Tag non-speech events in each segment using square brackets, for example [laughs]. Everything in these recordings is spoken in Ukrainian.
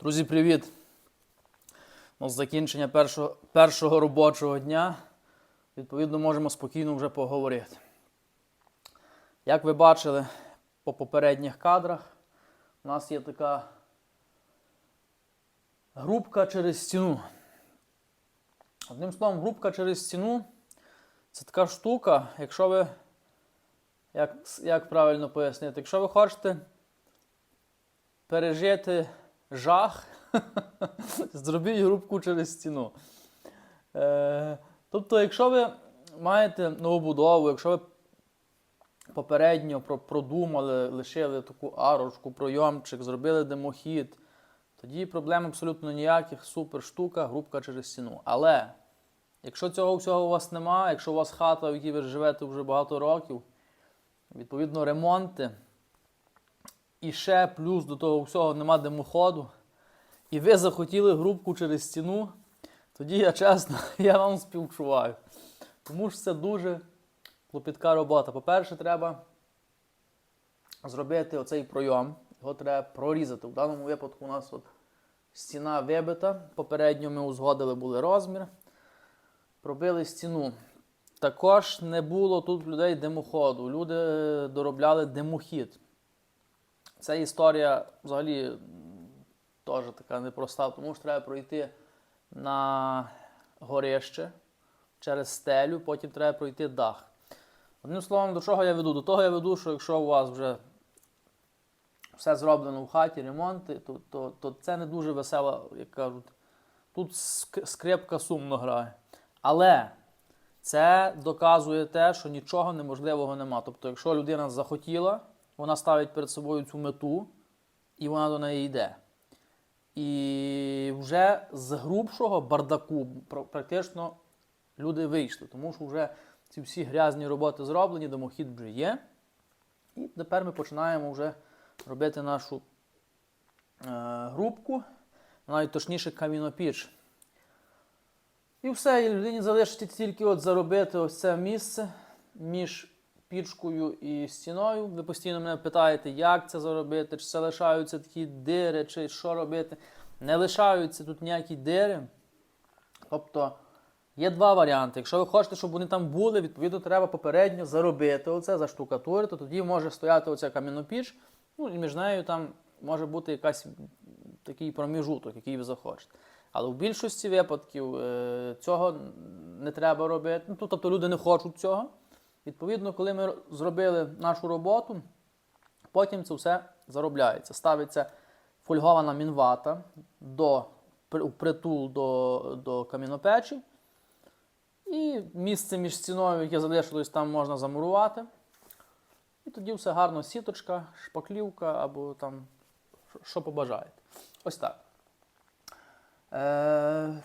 Друзі, привіт! Ну, закінчення першого, першого робочого дня, відповідно, можемо спокійно вже поговорити. Як ви бачили по попередніх кадрах, у нас є така грубка через стіну. Одним словом, грубка через стіну це така штука, якщо ви, як, як правильно пояснити, якщо ви хочете пережити жах, [laughs] зробіть грубку через стіну. Е, тобто, якщо ви маєте новобудову, якщо ви попередньо продумали, лишили таку арочку, пройомчик, зробили димохід, тоді проблем абсолютно ніяких, супер штука, грубка через стіну. Але якщо цього всього у вас немає, якщо у вас хата, в якій ви живете вже багато років, відповідно ремонти, і ще плюс до того всього нема димоходу, і ви захотіли грубку через стіну, тоді я чесно, [laughs] я вам співчуваю. Тому що це дуже клопітка робота. По-перше, треба зробити оцей пройом, його треба прорізати. В даному випадку у нас от стіна вибита. Попередньо ми узгодили були розмір, пробили стіну. Також не було тут людей димоходу. Люди е, доробляли димохід. Ця історія взагалі теж така непроста, тому що треба пройти на горище через стелю, потім треба пройти дах. Одним словом, до чого я веду? До того я веду, що якщо у вас вже все зроблено в хаті, ремонти, то, то, то це не дуже весело, як кажуть. Тут скрипка сумно грає. Але це доказує те, що нічого неможливого нема. Тобто, якщо людина захотіла, вона ставить перед собою цю мету, і вона до неї йде. І вже з грубшого бардаку практично люди вийшли, тому що вже ці всі грязні роботи зроблені, домохід вже є. І тепер ми починаємо вже робити нашу е, грубку, навіть точніше камінопіч. І все, і людині залишиться тільки от заробити ось це місце між пічкою і стіною. Ви постійно мене питаєте, як це заробити, чи це лишаються такі дири, чи що робити. Не лишаються тут ніякі дири. Тобто є два варіанти. Якщо ви хочете, щоб вони там були, відповідно, треба попередньо заробити оце, заштукатурити, тоді може стояти оця кам'янопіч, ну і між нею там може бути якась такий проміжуток, який ви захочете. Але в більшості випадків е, цього не треба робити. Ну, тобто люди не хочуть цього. Відповідно, коли ми зробили нашу роботу, потім це все заробляється. Ставиться фольгована мінвата до, притул до, до камінопечі. І місце між стіною, яке залишилось, там можна замурувати. І тоді все гарно сіточка, шпаклівка або там що- побажаєте. Ось так. Е,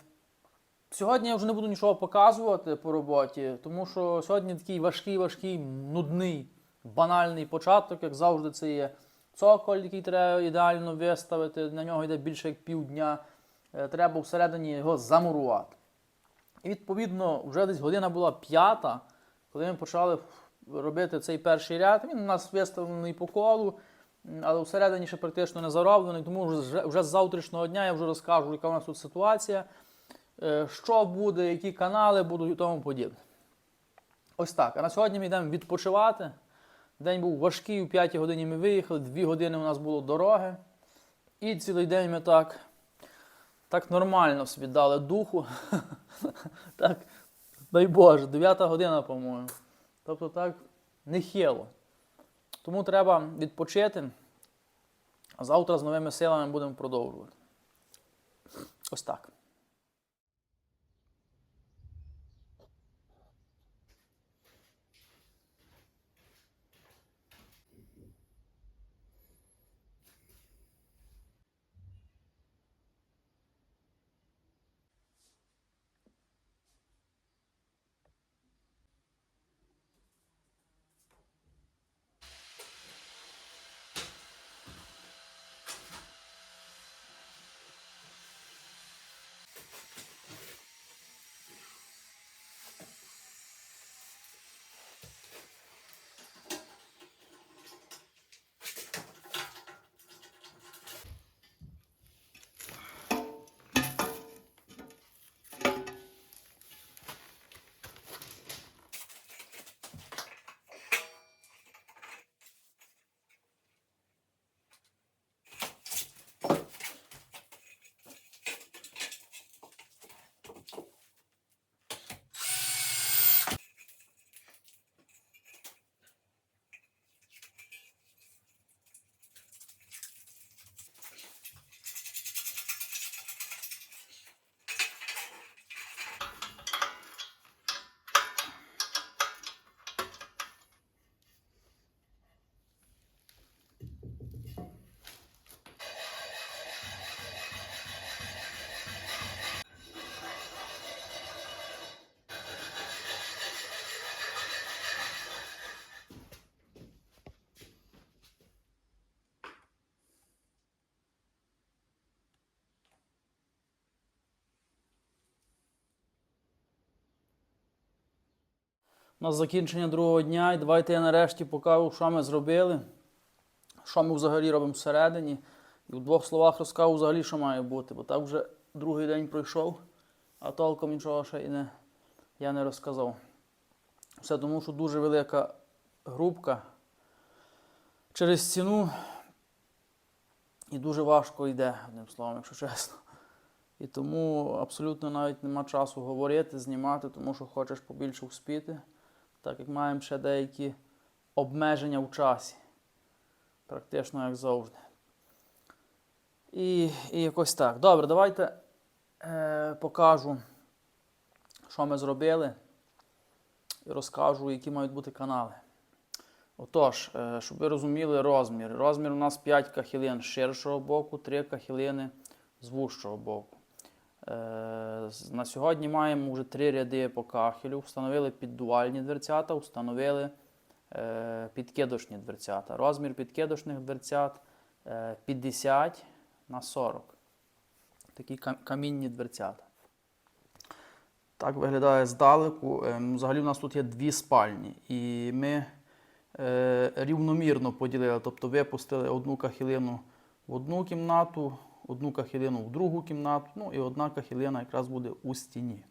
сьогодні я вже не буду нічого показувати по роботі, тому що сьогодні такий важкий, важкий, нудний, банальний початок, як завжди, це є цоколь, який треба ідеально виставити. На нього йде більше як півдня. Е, Треба всередині його замурувати. І відповідно, вже десь година була п'ята, коли ми почали робити цей перший ряд. Він у нас виставлений по колу, але всередині ще практично не зароблений, тому вже, вже з завтрашнього дня я вже розкажу, яка у нас тут ситуація, що буде, які канали будуть і тому подібне. Ось так. А на сьогодні ми йдемо відпочивати. День був важкий, у 5 годині ми виїхали, 2 години у нас було дороги. І цілий день ми так, так нормально собі дали духу. [laughs] так, дай Боже, 9 година, по-моєму. Тобто так нехило. Тому треба відпочити. А завтра з новими силами будемо продовжувати. Ось так. У нас закінчення другого дня, і давайте я нарешті покажу, що ми зробили, що ми взагалі робимо всередині. І в двох словах розкажу взагалі, що має бути, бо так вже другий день пройшов, а толком нічого ще і не, я не розказав. Все тому, що дуже велика грубка через стіну і дуже важко йде, одним словом, якщо чесно. І тому абсолютно навіть нема часу говорити, знімати, тому що хочеш побільше успіти, так як маємо ще деякі обмеження в часі. Практично як завжди. І, і якось так. Добре, давайте е, покажу, що ми зробили, і розкажу, які мають бути канали. Отож, е, щоб ви розуміли розмір. Розмір у нас 5 кахілин з ширшого боку, 3 кахілини з вужчого боку. Е, На сьогодні маємо вже три ряди по кахелю. Встановили піддуальні дверцята, встановили е, підкидочні дверцята. Розмір підкидочних дверцят е, 50 на 40. Такі камінні дверцята. Так виглядає здалеку. Ем, Взагалі у нас тут є дві спальні. І ми е, рівномірно поділили, тобто випустили одну кахілину в одну кімнату, одну кахілину в другу кімнату, ну і одна кахілина якраз буде у стіні.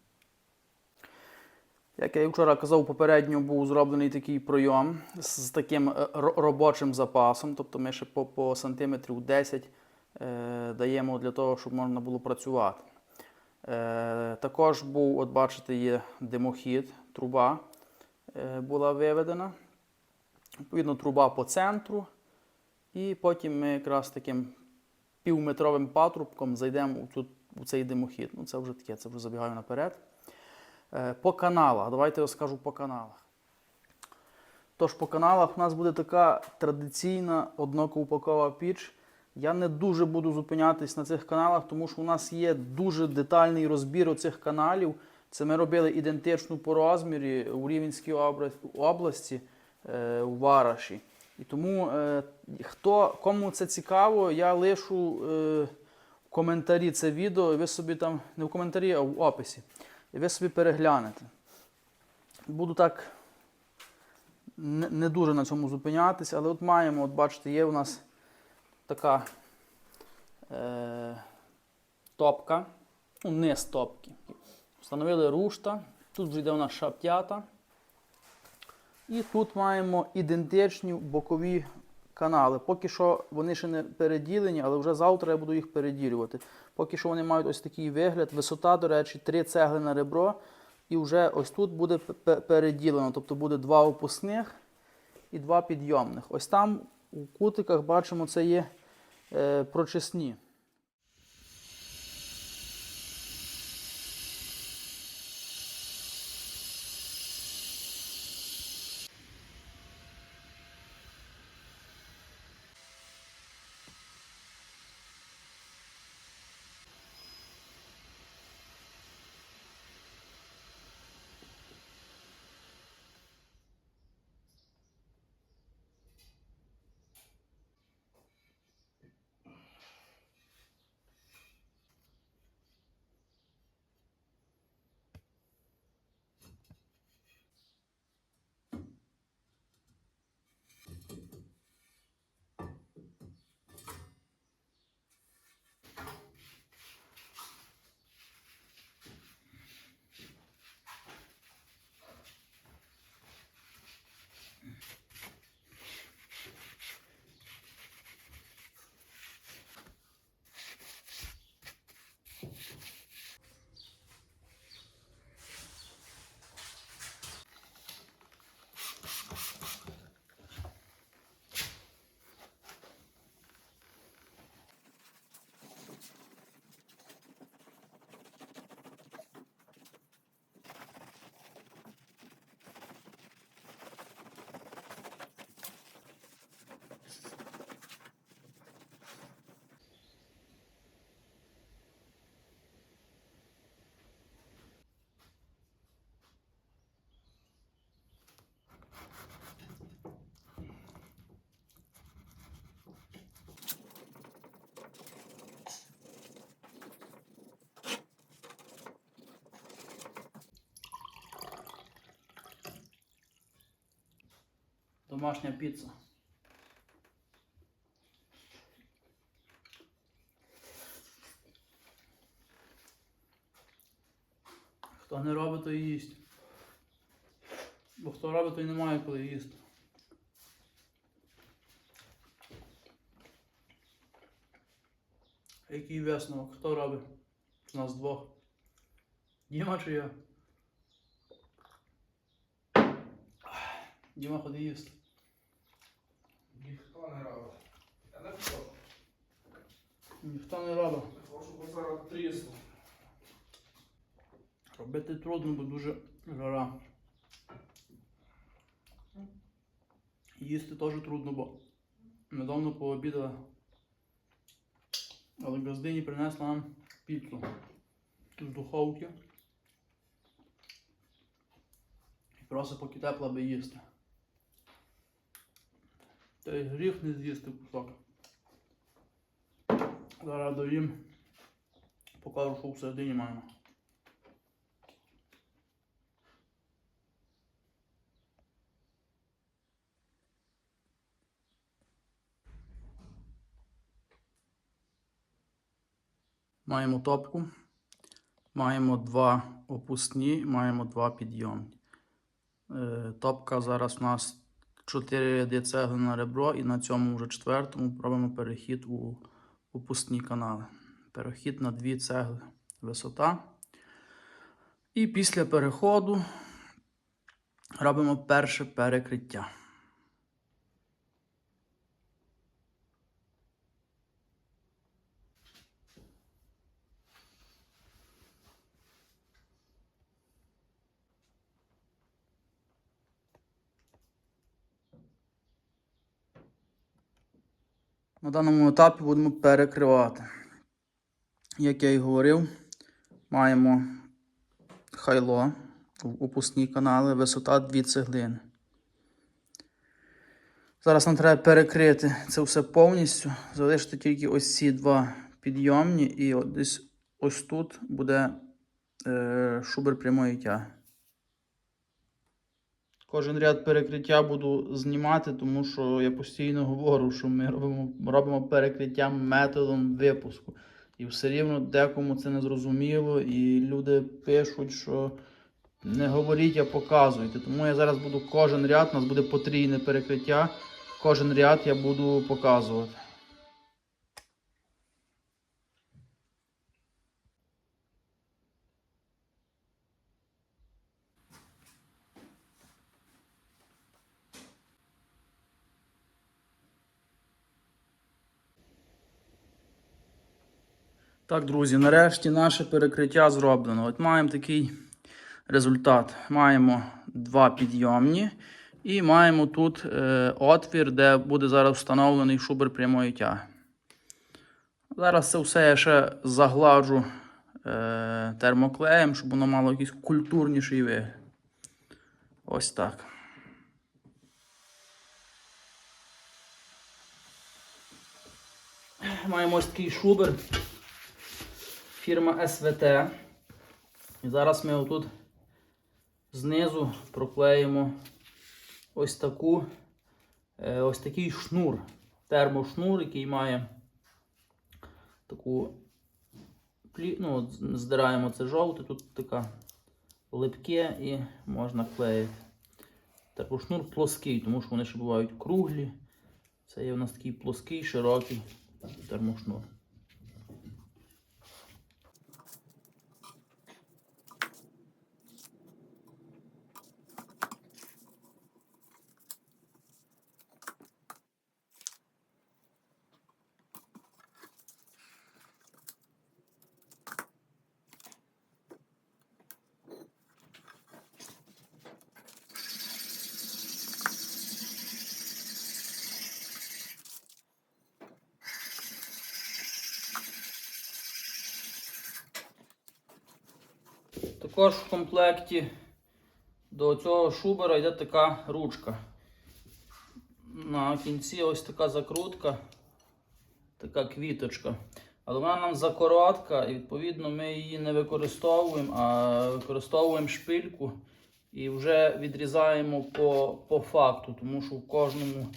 Як я вчора казав, попередньо був зроблений такий пройом з таким е, робочим запасом, тобто ми ще по, по сантиметрів 10 е, даємо для того, щоб можна було працювати. Е, також був, от бачите, є димохід, труба е, була виведена. Відповідно, труба по центру. І потім ми якраз таким півметровим патрубком зайдемо цю, у цей димохід. Ну, це вже таке, це вже забігаю наперед. Е, По каналах. Давайте розкажу по каналах. Тож по каналах у нас буде така традиційна одноковпакова піч. Я не дуже буду зупинятись на цих каналах, тому що у нас є дуже детальний розбір оцих каналів. Це ми робили ідентичну по розмірі у Рівенській області е, у Вараші. І тому е, хто, кому це цікаво, я лишу е, в коментарі це відео, і ви собі там, не в коментарі, а в описі. І ви собі переглянете. Буду так не, не дуже на цьому зупинятися, але от маємо, от бачите, є у нас така е, топка, ну, низ топки. Встановили рушта, тут вже йде у нас шаптята. І тут маємо ідентичні бокові канали. Поки що вони ще не переділені, але вже завтра я буду їх переділювати. Поки що вони мають ось такий вигляд. Висота, до речі, 3 цегли на ребро. І вже ось тут буде переділено. Тобто буде два опускних і два підйомних. Ось там у кутиках бачимо, це є е, прочисні. Домашня піца. Хто не робить, то їсть. Бо хто робить, то й не має коли їсти. Який висновок? Хто робить? З нас двох. Діма чи я? Діма ходи їсти. Ніхто не робить. Я не хочу. Ніхто не робить. Зараз трісну. Робити трудно, бо дуже жара. Їсти теж трудно, бо недавно пообідали. Але газдині принесла нам піцу з духовки. І просить поки тепла аби їсти. Та й гріх не з'їсти кусок. Зараз доїм. Покажу, що всередині маємо. Маємо топку, маємо два опускні, маємо два підйомні. Е, Топка зараз у нас 4 ряди цегли на ребро, і на цьому вже четвертому робимо перехід у опускні канали. Перехід на дві цегли висота. І після переходу робимо перше перекриття. На даному етапі будемо перекривати. Як я і говорив, маємо хайло опускні канали, висота 2 цеглини. Зараз нам треба перекрити це все повністю, залишити тільки ось ці два підйомні, і десь ось тут буде е, шубер прямої тяги. Кожен ряд перекриття буду знімати, тому що я постійно говорю, що ми робимо, робимо перекриття методом випуску. І все рівно декому це не зрозуміло, і люди пишуть, що не говоріть, а показуйте. Тому я зараз буду кожен ряд, у нас буде потрійне перекриття. Кожен ряд я буду показувати. Так, друзі, нарешті наше перекриття зроблено. От маємо такий результат. Маємо два підйомні і маємо тут е, отвір, де буде зараз встановлений шубер прямої тяги. Зараз це все я ще загладжу е, термоклеєм, щоб воно мало якийсь культурніший вигляд. Ось так. Маємо ось такий шубер фірма СВТ. І зараз ми отут знизу проклеїмо ось таку, е, ось такий шнур, термошнур, який має таку ну, здираємо це жовте, тут така липке і можна клеїти. Термошнур плоский, тому що вони ще бувають круглі. Це є у нас такий плоский, широкий термошнур. Також в комплекті до цього шубера йде така ручка. На кінці ось така закрутка, така квіточка. Але вона нам закоротка, і відповідно ми її не використовуємо, а використовуємо шпильку І вже відрізаємо по, по факту, тому що в кожному,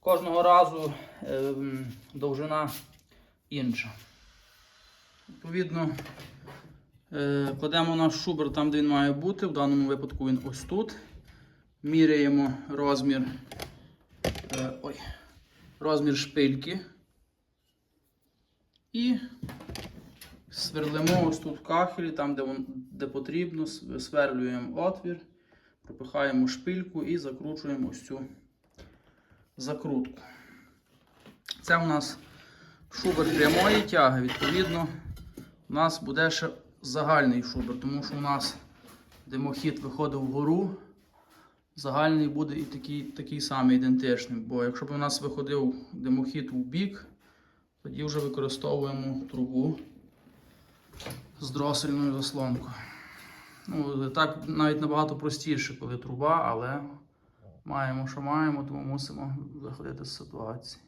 кожного разу е, довжина інша. Відповідно, кладемо наш шубер там, де він має бути. В даному випадку він ось тут. Міряємо розмір, е, ой, розмір шпильки. І сверлимо ось тут в кахелі, там, де, де потрібно, сверлюємо отвір, пропихаємо шпильку і закручуємо ось цю закрутку. Це у нас шубер прямої тяги, відповідно, у нас буде ще загальний шубер, тому що у нас димохід виходив вгору, загальний буде і такий, такий самий ідентичний. Бо якщо б у нас виходив димохід у бік, тоді вже використовуємо трубу з дросельною заслонкою. Ну, так навіть набагато простіше, коли труба, але маємо, що маємо, тому мусимо виходити з ситуації.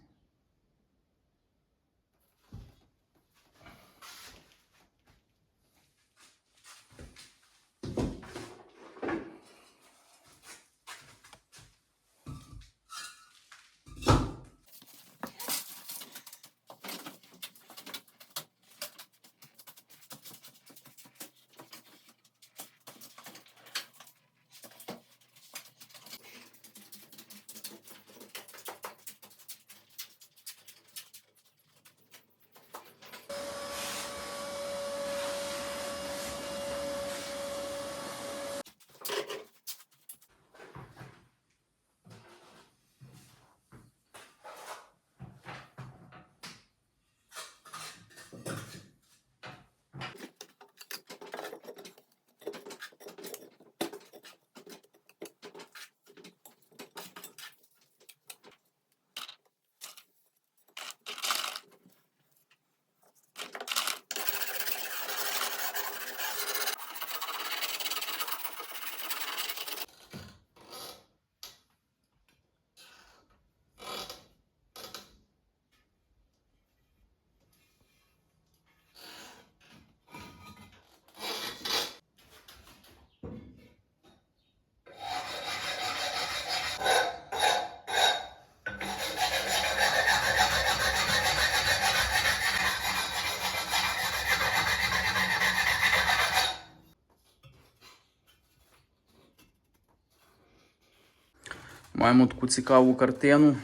Маємо таку цікаву картину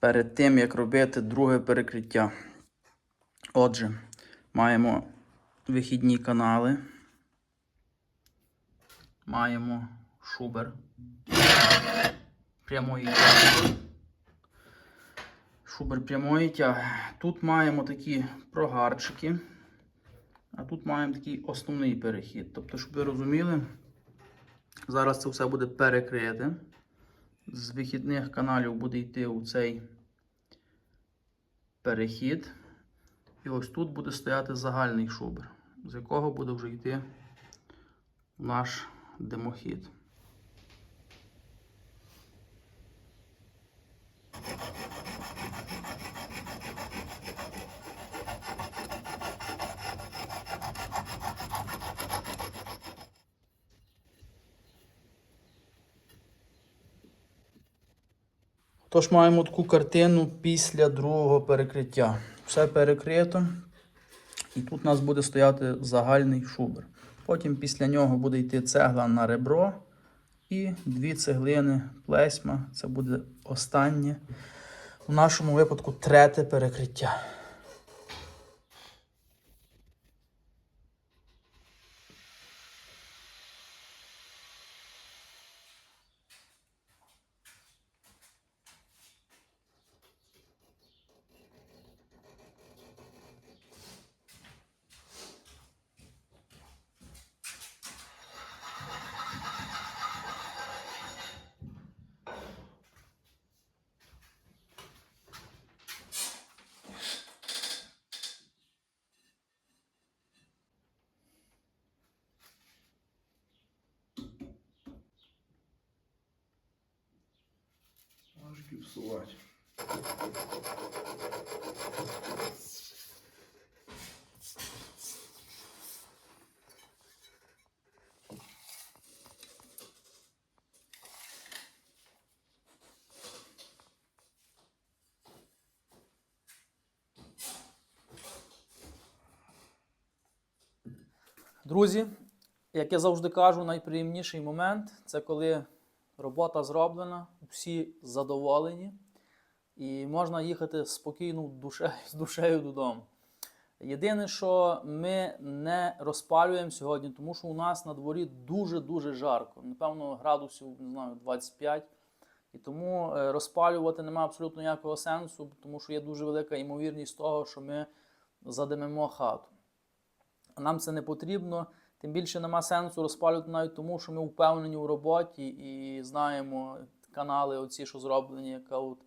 перед тим, як робити друге перекриття. Отже, маємо вихідні канали. Маємо шубер прямої тяги. Шубер прямої тяги. Тут маємо такі прогарчики, а тут маємо такий основний перехід. Тобто, щоб ви розуміли, зараз це все буде перекрите з вихідних каналів буде йти у цей перехід. І ось тут буде стояти загальний шубер, з якого буде вже йти наш димохід. Тож маємо таку картину після другого перекриття. Все перекрито. І тут у нас буде стояти загальний шубер. Потім після нього буде йти цегла на ребро і дві цеглини плесьма. Це буде останнє. У нашому випадку третє перекриття. трошки всувати. Друзі, як я завжди кажу, найприємніший момент це коли робота зроблена, всі задоволені, і можна їхати спокійно душе, [laughs] з душею додому. Єдине, що ми не розпалюємо сьогодні, тому що у нас на дворі дуже-дуже жарко. Напевно, градусів не знаю, 25. І тому е, розпалювати немає абсолютно ніякого сенсу, тому що є дуже велика ймовірність того, що ми задимемо хату. Нам це не потрібно. Тим більше нема сенсу розпалювати навіть тому, що ми впевнені у роботі і знаємо канали, оці, що зроблені, яка от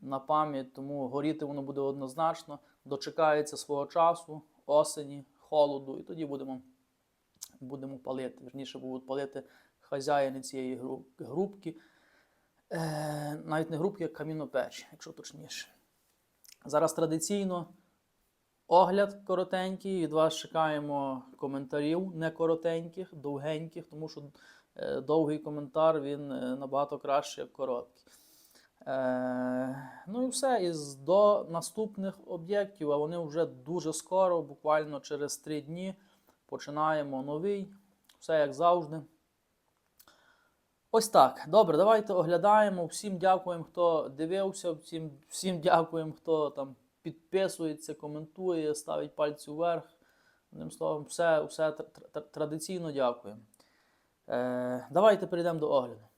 на пам'ять, тому горіти воно буде однозначно, дочекається свого часу, осені, холоду, і тоді будемо, будемо палити. Вірніше будуть палити хазяїни цієї групки. Е, навіть не групки, а камінопечі, якщо точніше. Зараз традиційно огляд коротенький. Від вас чекаємо коментарів не коротеньких, довгеньких, тому що е, довгий коментар він е, набагато краще, як короткий. Е, ну і все. І до наступних об'єктів, а вони вже дуже скоро, буквально через три дні, починаємо новий. Все як завжди. Ось так. Добре, давайте оглядаємо. Всім дякуємо, хто дивився. Всім, всім дякуємо, хто там підписується, коментує, ставить пальці вверх. Одним словом, все, все тр- тр- традиційно дякуємо. Е, давайте перейдемо до огляду.